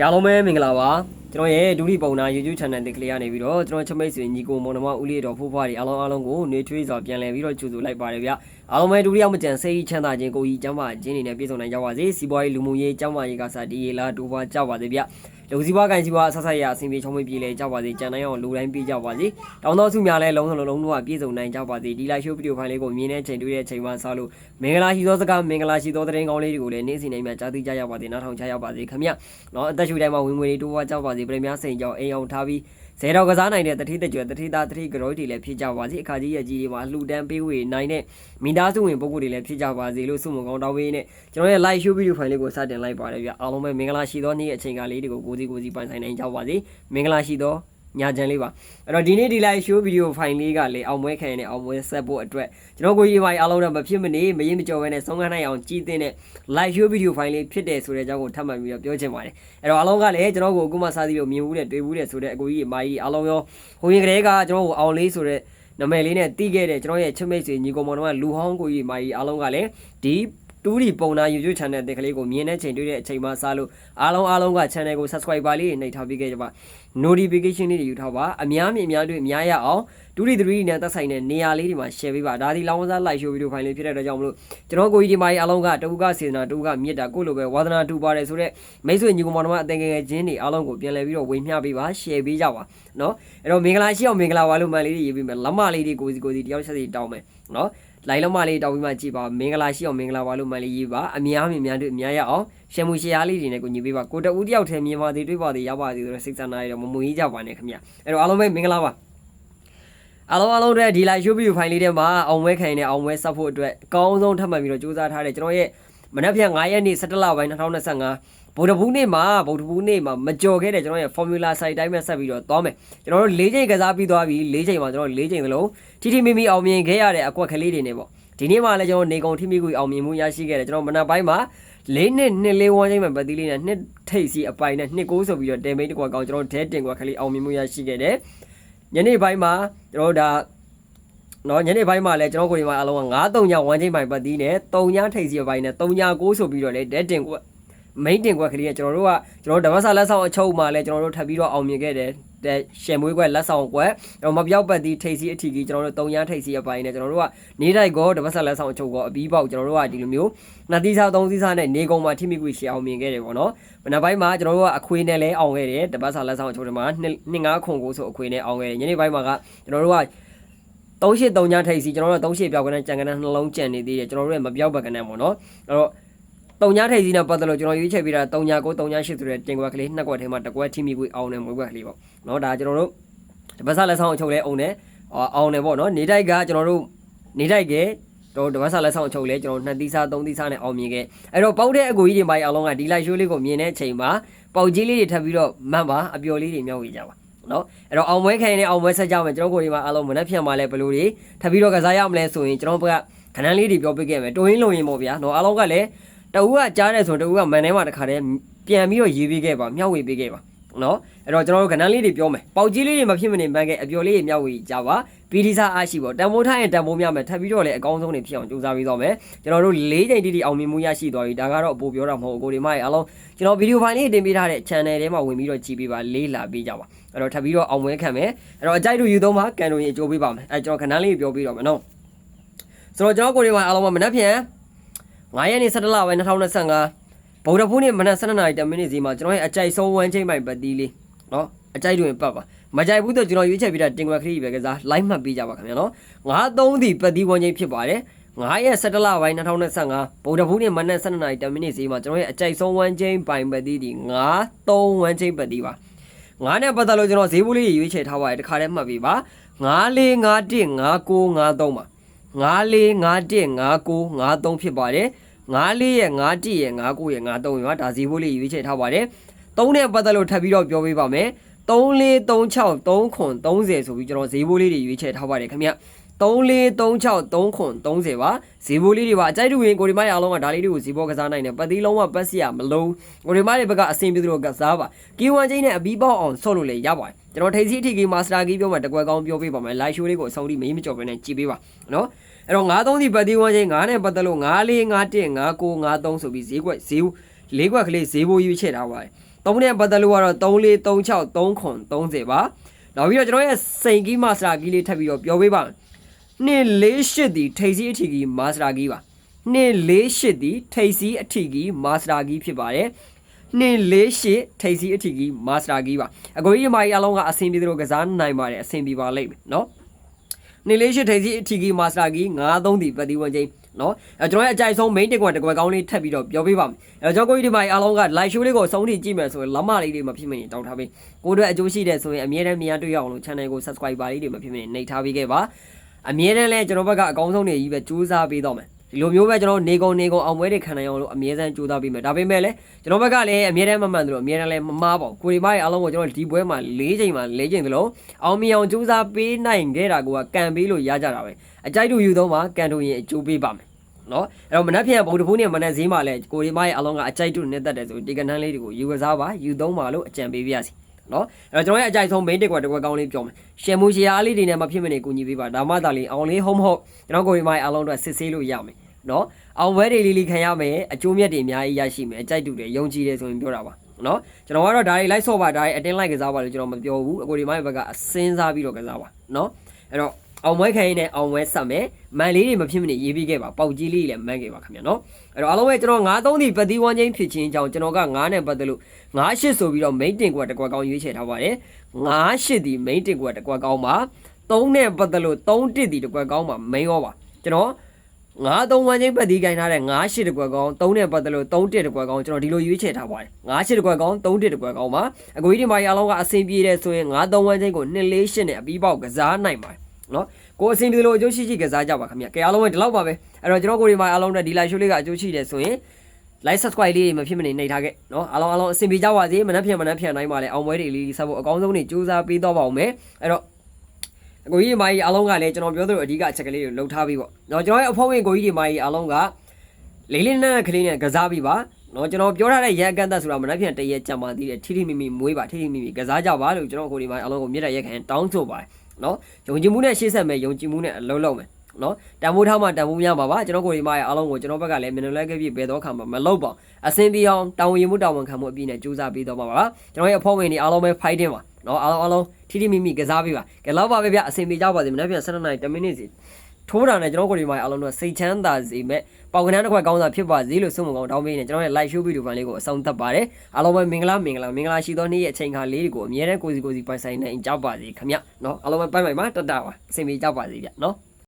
အားလုံးပဲမင်္ဂလာပါကျွန်တော်ရဲ့ဒုတိပုံနာ YouTube channel တစ်ကလေးကနေပြီးတော့ကျွန်တော်ချမိတ်ဆွေညီကိုမောင်နှမဦးလေးတော်ဖိုးဖွားတွေအားလုံးအားလုံးကိုနေထွေးစွာပြန်လည်ပြီးတော့ကြိုဆိုလိုက်ပါတယ်ဗျ အားလုံးပဲဒုတိယမကြံစိတ်ချမ်းသာခြင်းကိုကြီးကျမ်းမာခြင်းတွေနဲ့ပြည့်စုံနိုင်ကြပါစေစီးပွားရေးလူမှုရေးကျမ်းမာရေးကစားဒီရေလာဒူပါကြပါစေဗျလူစီးပွားကန်စီးပွားဆက်ဆက်ရအစဉ်ပြေချုံးမပြေလဲကြပါစေကြံနိုင်အောင်လူတိုင်းပြေးကြပါစေတောင်းတော်စုများလဲလုံးလုံးလုံးတော့ပြည့်စုံနိုင်ကြပါစေဒီလိုက်ရှိုးဗီဒီယိုဖိုင်လေးကိုမြင်တဲ့ချိန်တွေ့တဲ့ချိန်မှစလို့မင်္ဂလာရှိသောစကားမင်္ဂလာရှိသောသတင်းကောင်းလေးတွေကိုလည်းနေ့စဉ်နေ့များကြားသိကြရပါစေနားထောင်ကြရပါစေခင်ဗျနော်အသက်ရှူတိုင်းမှာဝင်ငွေတွေတိုးပွားကြပါစေပြည်များစိန်ကြောင်းအိမ်အောင်ထားပြီး ဇေတော်ကစားနိုင်တဲ့တတိတကြွတတိသားတတိကရောတွေလည်းဖြစ်ကြပါစေအခါကြီးရကြီးတွေမှာလှူဒန်းပေးဝေနိုင်တဲ့မိသားစုဝင်ပုဂ္ဂိုလ်တွေလည်းဖြစ်ကြပါစေလို့ဆုမွန်ကောင်းတောင်းပေးနေကျွန်တော်ရဲ့ live show video file လေးကိုစတင်လိုက်ပါတယ်ဗျအားလုံးပဲမင်္ဂလာရှိသောနေ့အချိန်ကလေးတွေကိုကိုစီကိုစီပိုင်ဆိုင်နိုင်ကြပါစေမင်္ဂလာရှိသော ညာချန်လေးပါအဲ့တော့ဒီနေ့ဒီ live show video file လေးကလေအောင်ပွဲခံရတဲ့အောင်ပွဲဆက်ဖို့အတွက်ကျွန်တော်ကိုရေးပိုင်းအားလုံးတော့မဖြစ်မနေမရင်မကြော်ဘဲနဲ့ဆုံးခန်းနိုင်အောင်ကြည်တင်တဲ့ live show video file လေးဖြစ်တယ်ဆိုတဲ့အကြောင်းကိုထပ်မံပြီးတော့ပြောချင်ပါတယ်အဲ့တော့အားလုံးကလည်းကျွန်တော်ကိုအခုမှစသည်လို့မြင်ဘူးတဲ့တွေ့ဘူးတဲ့ဆိုတဲ့အကိုကြီးအမကြီးအားလုံးရောဟိုရင်ကလေးကကျွန်တော်ကိုအောင်လေးဆိုတဲ့နာမည်လေးနဲ့တီးခဲ့တဲ့ကျွန်တော်ရဲ့ချစ်မိတ်ဆွေညီကောင်မောင်တို့ကလူဟောင်းကိုကြီးအမကြီးအားလုံးကလည်းဒီ တူဒီပုံနာ YouTube channel တဲ့ကလေးကိုမြင်တဲ့ချိန်တွေ့တဲ့အချိန်မှစလို့အားလုံးအားလုံးက channel ကို subscriber လေးနှိပ်ထားပေးခဲ့ကြပါ notification လေးတွေယူထားပါအများမြင်အများတွေ့အများရအောင်တူဒီ3နဲ့သက်ဆိုင်တဲ့နေရာလေးတွေမှာ share ပေးပါဒါဒီလောင်းဝစား live show video file လေးဖြစ်တဲ့အတွက်ကြောင့်မလို့ကျွန်တော်ကိုကြီးဒီမာကြီးအားလုံးကတဝုကစေနာတဝုကမြစ်တာကိုလိုပဲဝါသနာတူပါတယ်ဆိုတော့မိတ်ဆွေညီကောင်မောင်တို့အတန်ငယ်ငယ်ချင်းတွေအားလုံးကိုပြန်လည်ပြီးတော့ဝေမျှပေးပါ share ပေးကြပါเนาะအဲ့တော့မင်္ဂလာရှိအောင်မင်္ဂလာပါလို့မှန်လေးတွေရေးပေးမယ်လက်မလေးတွေကိုစီကိုစီတယောက်ချက်စီတောင်းမယ်เนาะ လိုင်းလုံးမလေးတောင်းပြီးမှကြည့်ပါမင်္ဂလာရှိအောင်မင်္ဂလာပါလို့မှန်လေးရေးပါအများမြင်များတွေ့အများရအောင်ရှယ်မူရှယ်အားလေးတွေနဲ့ကိုညီပေးပါကိုတဦးတယောက်ထဲမြင်ပါသေးတွေ့ပါသေးရပါသေးဆိုတော့စိတ်ဆန္ဒရတော့မမွေးကြပါနဲ့ခင်ဗျအဲ့တော့အားလုံးပဲမင်္ဂလာပါအားလုံးအားလုံးတဲ့ဒီ live show video file လေးထဲမှာအောင်ဝဲခိုင်နဲ့အောင်ဝဲဆက်ဖို့အတွက်အကောင်းဆုံးထပ်မံပြီးတော့စူးစမ်းထားတဲ့ကျွန်တော်ရဲ့မနက်ဖြန်9ရက်နေ့17လပိုင်း2025ဗုဒ္ဓဘူးနေ့မှာဗုဒ္ဓဘူးနေ့မှာမကြော်ခဲ့တဲ့ကျွန်တော်ရဲ့ formula site တိုင်းပဲဆက်ပြီးတော့သွားမယ်ကျွန်တော်တို့၄ချိန်ကစားပြီးသွားပြီ၄ချိန်မှာကျွန်တော်၄ချိန်သလုံး ထိထိမိမိအောင်မြင်ခဲ့ရတဲ့အကွက်ကလေးတွေနေပေါ့ဒီနေ့မှလည်းကျွန်တော်နေကုန်ထိမိကိုအောင်မြင်မှုရရှိခဲ့တယ်ကျွန်တော်မနက်ပိုင်းမှာလေးနှစ်နှစ်လေးဝန်းချိန်မှာပတ်သီးလေးနဲ့နှစ်ထိပ်စီအပိုင်နဲ့နှစ်ကိုးဆိုပြီးတော့တင်မိတ်တကွက်ကောင်ကျွန်တော်ဒဲတင်ကွက်ကလေးအောင်မြင်မှုရရှိခဲ့တယ်ညနေပိုင်းမှာကျွန်တော်တို့ဒါနော်ညနေပိုင်းမှာလည်းကျွန်တော်ကိုယ်ဒီမှာအလုံးက9-3ညဝမ်းချိန်ပိုင်းပတ်သီးနဲ့3ညထိပ်စီအပိုင်နဲ့3ည9ဆိုပြီးတော့လေဒဲတင်ကွက်မိန်တင်ကွက်ကလေးကကျွန်တော်တို့ကကျွန်တော်ဓမ္မစာလက်ဆောင်အချုပ်မှာလည်းကျွန်တော်တို့ထပ်ပြီးတော့အောင်မြင်ခဲ့တယ်တဲ့ ရှယ်မွေးကွက်လက်ဆောင်ကွက်တော့မပြောက်ပတ်သီးထိပ်စီအထီကြီးကျွန်တော်တို့၃ရန်ထိပ်စီအပိုင်းနဲ့ကျွန်တော်တို့ကနေတိုက်ကောဓမ္မစာလက်ဆောင်အချုပ်ကောအပြီးပေါက်ကျွန်တော်တို့ကဒီလိုမျိုးနှစ်သီးစားသုံးသီးစားနဲ့နေကုံမှာထိမိကွေရှယ်အောင်မြင်ခဲ့တယ်ပေါ့နော်မနက်ပိုင်းမှာကျွန်တော်တို့ကအခွေနဲ့လဲအောင်ခဲ့တယ်ဓမ္မစာလက်ဆောင်အချုပ်တွေမှာနှစ်ငါးခွန်ကိုဆိုအခွေနဲ့အောင်ခဲ့တယ်ညနေပိုင်းမှာကကျွန်တော်တို့က38 3ညထိပ်စီကျွန်တော်တို့38ပြောက်ကနဲ့ကြံကနဲ့နှလုံးကြံနေသေးတယ်ကျွန်တော်တို့ရဲ့မပြောက်ဘက်ကနဲ့ပေါ့နော်အဲ့တော့ တုံညာထိပ်စီနဲ့ပတ်သက်လို့ကျွန်တော်ရွေးချယ်ပေးတာတုံညာကိုတုံညာရှိဆိုတဲ့တင်ကွက်ကလေးနှစ်ကွက်ထဲမှာတစ်ကွက်ထိမိကိုအောင်တယ်မွေးကွက်ကလေးပေါ့နော်ဒါကျွန်တော်တို့တပတ်စားလက်ဆောင်အချုပ်လဲအောင်တယ်အောင်တယ်ပေါ့နော်နေတိုက်ကကျွန်တော်တို့နေတိုက်ကတော့တပတ်စားလက်ဆောင်အချုပ်လဲကျွန်တော်နှစ်သီးစားသုံးသီးစားနဲ့အောင်မြင်ခဲ့အဲ့တော့ပေါက်တဲ့အကူကြီးတွေမိုင်းအောင်လုံးကဒီလိုက်ရှိုးလေးကိုမြင်တဲ့အချိန်မှာပေါက်ကြီးလေးတွေထပ်ပြီးတော့မှန်ပါအပျော်လေးတွေမြောက်ဝေကြပါနော်အဲ့တော့အောင်ပွဲခိုင်နဲ့အောင်ပွဲဆက်ကြမယ်ကျွန်တော်ကိုဒီမှာအားလုံးမနှက်ဖြန်มาလဲဘလို့တွေထပ်ပြီးတော့ကစားရမလဲဆိုရင်ကျွန်တော်ဘက်ကခဏလေးတွေပြောပြခဲ့မယ်တိုရင်းလုံရင်ပေါ့ဗျာနော်အားလုံးကလည်း တအူးကကြားတယ်ဆိုတော့တအူးကမန်ထဲမှာတခါတည်းပြန်ပြီးတော့ရေးပေးခဲ့ပါမျှဝေပေးခဲ့ပါနော်အဲ့တော့ကျွန်တော်တို့ကဏ္ဍလေးတွေပြောမယ်ပေါက်ကြီးလေးတွေမဖြစ်မနေမှန်းခဲ့အပျော်လေးတွေမျှဝေကြပါပီဒီစာအားရှိပေါ့တန်ဖိုးထားရင်တန်ဖိုးများမယ်ထပ်ပြီးတော့လည်းအကောင်းဆုံးတွေဖြစ်အောင်ကြိုးစားပြီးတော့မယ်ကျွန်တော်တို့၄ချိန်တိတိအောင်မြင်မှုရရှိသွားပြီဒါကတော့အပိုပြောတာမဟုတ်ဘူးကိုဒီမရဲ့အားလုံးကျွန်တော်ဗီဒီယိုဖိုင်လေးတင်ပေးထားတဲ့ channel ထဲမှာဝင်ပြီးတော့ကြည့်ပေးပါလေးလာပေးကြပါအဲ့တော့ထပ်ပြီးတော့အောင်ပွဲခံမယ်အဲ့တော့အကြိုက်လို့ယူသုံးပါကန်လို့ရင်အကျိုးပေးပါမယ်အဲ့ကျွန်တော်ခဏလေးပြောပြတော့မယ်နော်ဆိုတော့ကျွန်တော်ကိုဒီမအားလုံးမနက်ဖြန် 9ရက်နေ့17လပိုင်း2025ဗုဒ္ဓဖူးနေ့မနက်7:00နာရီ10မိနစ်စီမှာကျွန်တော်ရဲ့အကြိုက်ဆုံးဝမ်းချိန်ပိုင်ပတ်တီးလေးနော်အကြိုက်တွင်ပတ်ပါမကြိုက်ဘူးတော့ကျွန်တော်ရွေးချယ်ပေးတာတင်ကွက်ခရီးပဲကစား live မှတ်ပေးကြပါခင်ဗျာနော်93ဒီပတ်တီးဝမ်းချိန်ဖြစ်ပါတယ်9ရက်17လပိုင်း2025ဗုဒ္ဓဖူးနေ့မနက်7:00နာရီ10မိနစ်စီမှာကျွန်တော်ရဲ့အကြိုက်ဆုံးဝမ်းချိန်ပိုင်ပတ်တီးဒီ93ဝမ်းချိန်ပတ်တီးပါငါးနဲ့ပတ်သက်လို့ကျွန်တော်ဈေးဘူးလေးရွေးချယ်ထားပါတယ်တခါတည်းမှတ်ပေးပါ94515953ပါ94515953ဖြစ်ပါတယ် 94ရဲ့51ရဲ့59ရဲ့53ရွာဒါဈေးဘူးလေးရွေးချယ်ထားပါတယ်3နဲ့ပတ်သက်လို့ထပ်ပြီးတော့ပြောပေးပါမယ်3436 3ခွန်30ဆိုပြီးကျွန်တော်ဈေးဘိုးလေးတွေရွေးချယ်ထားပါတယ်ခင်ဗျ3436 3ခွန်30ပါဈေးဘိုးလေးတွေပါအကြိုက်တူရင်ကိုဒီမရအောင်လုံးကဒါလေးတွေကိုဈေးဘောကစားနိုင်တယ်ပတ်သီးလုံးဝပတ်စီရမလုံးကိုဒီမတွေဘက်ကအဆင်ပြေသလိုကစားပါကီဝမ်ချင်းနဲ့အဘီပေါအောင်ဆော့လို့လည်းရပါတယ်ကျွန်တော်ထိစီအထိကီမာစတာကီပြောမှတကွယ်ကောင်းပြောပေးပါမယ်လိုက်ရှိုးလေးကိုအဆုံးထိမင်းမကြော်ပဲနဲ့ကြည်ပေးပါနော် အဲ့တော့93ဒီပတ်သီးဝမ်ချင်း9နဲ့ပတ်သက်လို့94 51 59 53ဆိုပြီးဈေးကွက်ဈေးလေးကွက်ကလေးဈေးဘိုးရွေးချယ်ထားပါတယ်သုံးနဲ့ပတ်သက်လို့ကတော့3436 3930ပါနောက်ပြီးတော့ကျွန်တော်ရဲ့စိန်ကီးမာစတာကီးလေးထပ်ပြီးတော့ပြောပေးပါမယ်နှစ်လေးရှစ်ဒီထိပ်စီးအထီကီးမာစတာကီးပါနှစ်လေးရှစ်ဒီထိပ်စီးအထီကီးမာစတာကီးဖြစ်ပါတယ်နှစ်လေးရှစ်ထိပ်စီးအထီကီးမာစတာကီးပါအကိုကြီးဒီမကြီးအလုံးကအဆင်ပြေသလိုကစားနိုင်ပါတယ်အဆင်ပြေပါလိမ့်မယ်နော် နေလေးရှိထိန်စီအထီကီမာစတာကီ93ဒီပတ်တီဝန်ချင်းနော်အဲကျွန်တော်ရဲ့အကြိုက်ဆုံး main တစ်ကွက်တစ်ကွက်ကောင်းလေးထပ်ပြီးတော့ပြောပေးပါမယ်အဲကျွန်တော်ကိုကြီးဒီမိုင်အားလုံးက live show လေးကိုဆုံးထိကြည့်မယ်ဆိုရင်လမလေးတွေမဖြစ်မနေတောင်းထားပေးကိုတို့အကျိုးရှိတဲ့ဆိုရင်အမြဲတမ်းမြန်တွေ့ရအောင်လို့ channel ကို subscribe ပါလေးတွေမဖြစ်မနေနှိပ်ထားပေးခဲ့ပါအမြဲတမ်းလဲကျွန်တော်ဘက်ကအကောင်းဆုံးတွေကြီးပဲစူးစမ်းပေးတော့မယ် ဒီလိုမျိုးပဲကျွန်တော်နေကုန်နေကုန်အောင်ပွဲတွေခံနိုင်အောင်လို့အမြဲတမ်းကြိုးစားပေးမယ်ဒါပေမဲ့လည်းကျွန်တော်ဘက်ကလည်းအမြဲတမ်းမမှန်သလိုအမြဲတမ်းလည်းမမားပါဘူးကိုဒီမရဲ့အားလုံးကိုကျွန်တော်ဒီပွဲမှာ၄ချိန်မှာ၄ချိန်သလိုအောင်မြင်အောင်ကြိုးစားပေးနိုင်ခဲ့တာကကန်ပေးလို့ရကြတာပဲအကြိုက်တူယူသုံးမှာကန်တူရင်အကျိုးပေးပါမယ်နော်အဲ့တော့မနက်ဖြန်ဗုဒ္ဓဖူးနေ့မနက်ဈေးမှာလည်းကိုဒီမရဲ့အားလုံးကအကြိုက်တူနဲ့တက်တယ်ဆိုဒီကနန်းလေးတွေကိုယူကစားပါယူသုံးပါလို့အကြံပေးပါရစေ နော်အဲ့တော့ကျွန်တော်ရဲ့အကြိုက်ဆုံး main တစ်ကွက်တစ်ကွက်ကောင်းလေးပြောမယ်ရှယ်မူရှယ်အားလေးတွေနဲ့မဖြစ်မနေကူညီပေးပါဒါမှသာလေအောင်လေးဟုတ်မဟုတ်ကျွန်တော်ကိုဒီမရဲ့အားလုံးအတွက်စစ်ဆေးလို့ရမယ်နော်အောင်ဝဲတွေလေးလေးခံရမယ်အကျိုးမြတ်တွေအများကြီးရရှိမယ်အကြိုက်တူတွေယုံကြည်တယ်ဆိုရင်ပြောတာပါနော်ကျွန်တော်ကတော့ဒါတွေလိုက်ဆော့ပါဒါတွေအတင်းလိုက်ကစားပါလို့ကျွန်တော်မပြောဘူးအကိုဒီမရဲ့ဘက်ကအစင်းစားပြီးတော့ကစားပါနော်အဲ့တော့ အောင်ဝဲခိုင်းနေအောင်ဝဲဆက်မယ်မန်လေးတွေမဖြစ်မနေရေးပြီးခဲ့ပါပေါက်ကြီးလေးလည်းမန်းခဲ့ပါခင်ဗျာနော်အဲ့တော့အားလုံးပဲကျွန်တော်9-3ဒီပတိဝမ်းချင်းဖြစ်ချင်းကြောင့်ကျွန်တော်က9နဲ့ပတ်သက်လို့9-8ဆိုပြီးတော့ main တင်ကွက်တစ်ကွက်ကောင်းရွေးချယ်ထားပါတယ်9-8ဒီ main တင်ကွက်တစ်ကွက်ကောင်းပါ3နဲ့ပတ်သက်လို့3-1ဒီတစ်ကွက်ကောင်းပါ main ရောပါကျွန်တော်ငါးသုံးဝမ်းချင်းပတ်တီးကိုင်းထားတဲ့ငါးရှစ်တကွက်ကောင်းသုံးနဲ့ပတ်သက်လို့သုံးတစ်တကွက်ကောင်းကျွန်တော်ဒီလိုရွေးချယ်ထားပါတယ်ငါးရှစ်တကွက်ကောင်းသုံးတစ်တကွက်ကောင်းပါအကိုကြီးဒီမှာရအောင်ကအဆင်ပြေတယ်ဆိုရင်ငါးသုံးဝမ်းချင်းကို2လေးရှစ်နဲ့အပြီးပေါက်ကစားနိုင်ပါတယ် နော်ကိုအဆင်ပြေလို့အကျိုးရှိရှိကစားကြပါခင်ဗျာကဲအားလုံးပဲဒီလောက်ပါပဲအဲ့တော့ကျွန်တော်ကိုဒီမှာအားလုံးတဲ့ဒီ live show လေးကအကျိုးရှိတယ်ဆိုရင် like subscribe လေးတွေမဖြစ်မနေနှိပ်ထားခဲ့နော်အားလုံးအားလုံးအဆင်ပြေကြပါစေမနှက်ဖြန်မနှက်ဖြန်တိုင်းပါလေအောင်ပွဲတွေလေးစဖို့အကောင်းဆုံးနေစူးစမ်းပေးတော့ပါအောင်မယ်အဲ့တော့ကိုကြီးဒီမိုင်းအားလုံးကလည်းကျွန်တော်ပြောသလိုအဓိကအချက်ကလေးကိုလှုပ်ထားပြီးပေါ့နော်ကျွန်တော်ရဲ့အဖွဲ့ဝင်ကိုကြီးဒီမိုင်းအားလုံးကလေးလေးနက်နက်ကလေးနဲ့ကစားပြီးပါနော်ကျွန်တော်ပြောထားတဲ့ရန်ကန်သက်ဆိုတာမနှက်ဖြန်တရက်ကြံပါသေးတယ်ထိထိမိမိမွေးပါထိထိမိမိကစားကြပါလို့ကျွန်တော်ကိုဒီမိုင်းအားလုံးကိုမြစ်တဲ့ရက်ခံတောင်းဆိုပါတယ် နော်ယုံကြည်မှုနဲ့ရှေ့ဆက်မယ်ယုံကြည်မှုနဲ့အလုံးလုံးမယ်နော်တန်ဖိုးထားမှတန်ဖိုးများပါပါကျွန်တော်ကိုဒီမရဲ့အားလုံးကိုကျွန်တော်ဘက်ကလည်းမြန်မြန်လေးကပြည့်ပေးတော့ခါမှာမလုပ်ပါအစင်းပြောင်းတောင်းရင်မှုတောင်းဝန်ခံမှုအပြည့်နဲ့ကြိုးစားပေးတော့ပါပါကျွန်တော်ရဲ့အဖွဲ့ဝင်တွေအားလုံးပဲ fighting ပါနော်အားလုံးအားလုံးထိထိမိမိကစားပေးပါကဲလောက်ပါပဲဗျအစင်းပြေကြပါစေမနေ့ပြန်7:00နာရီ10မိနစ်စီ ထိုးတာနဲ့ကျွန်တော်ကိုဒီမရဲ့အားလုံးတို့စိတ်ချမ်းသာစေမဲ့ပေါကနန်းတစ်ခွက်ကောင်းစားဖြစ်ပါစေလို့ဆုမကောင်းတောင်းပေးနေကျွန်တော်ရဲ့ live show video ဖိုင်လေးကိုအဆုံးသတ်ပါတယ်အားလုံးပဲမင်္ဂလာမင်္ဂလာမင်္ဂလာရှိသောနေ့ရဲ့အချိန်ခါလေးတွေကိုအမြဲတမ်းကိုစီကိုစီပိုင်ဆိုင်နိုင်ကြပါစေခင်ဗျနော်အားလုံးပဲပိုင်ပိုင်ပါတတ်တာပါအစင်ပြေကြပါစေဗျနော်